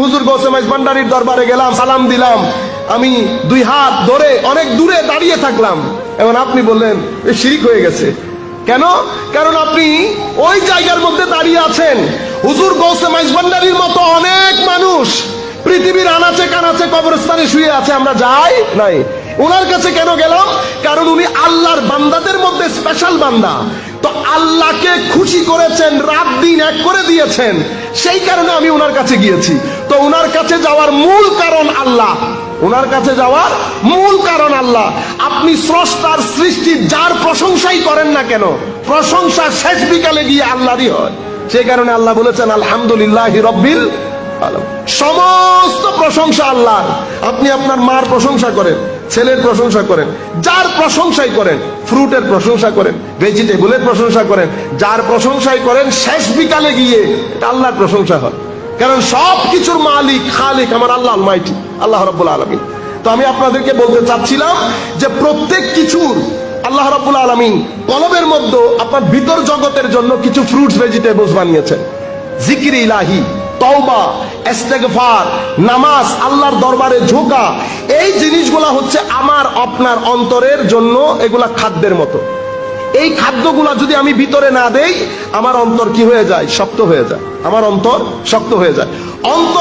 হুজুর গোসেমাইজ ভান্ডারির দরবারে গেলাম, সালাম দিলাম। আমি দুই হাত ধরে অনেক দূরে দাঁড়িয়ে থাকলাম। এবং আপনি বললেন শিরিক হয়ে গেছে। কেন? কারণ আপনি ওই জায়গার মধ্যে দাঁড়িয়ে আছেন। হুজুর গৌসে মাইজবান্ডারির মতো অনেক মানুষ পৃথিবীর আনাচে কানাচে কবরস্থানে শুয়ে আছে, আমরা যাই নাই। ওনার কাছে কেন গেলাম? কারণ উনি আল্লাহর বান্দাদের মধ্যে স্পেশাল বান্দা। তো আল্লাহকে খুশি করেছেন, রাত দিন এক করে দিয়েছেন। সেই কারণে আমি ওনার কাছে গিয়েছি। তো ওনার কাছে যাওয়ার মূল কারণ আল্লাহ। ওনার কাছে যাওয়ার মূল কারণ আল্লাহ। আপনি স্রষ্টার সৃষ্টি যার প্রশংসাই করেন না কেন, প্রশংসা শেষ বিকালে গিয়ে আল্লাহরই হয়। সেই কারণে আল্লাহ বলেছেন, আলহামদুলিল্লাহ রব্বিল সমস্ত প্রশংসা আল্লাহ আপনি আপনার মার প্রশংসা করেন, ছেলের প্রশংসা করেন, যার প্রশংসাই করেন, ফ্রুটের প্রশংসা করেন, ভেজিটেবলের প্রশংসা করেন, যার প্রশংসাই করেন, শেষ বিকালে গিয়ে আল্লাহর প্রশংসা হয়। কারণ সব কিছুর মালিক, খালিক আমার আল্লাহ মাইটি আল্লাহ রব্বুল আলমিন। তো আমি আপনাদেরকে বলতে চাচ্ছিলাম যে প্রত্যেক কিছুর আল্লাহ রব্বুল আলমিন কলবের মধ্যে আপনার ভিতর জগতের জন্য কিছু ফ্রুটস ভেজিটেবলস বানিয়েছেন। জিকির ইলাহি, তওবা, ইস্তেগফার, নামাজ, আল্লাহর দরবারে ঝোঁকা, এই জিনিসগুলা হচ্ছে আমার, আপনার অন্তরের জন্য এগুলা খাদ্যের মতো। এই খাদ্যগুলা যদি আমি ভিতরে না দেই, আমার অন্তর কি হয়ে যায়? শক্ত হয়ে যায়। আমার অন্তর শক্ত হয়ে যায়। অন্তর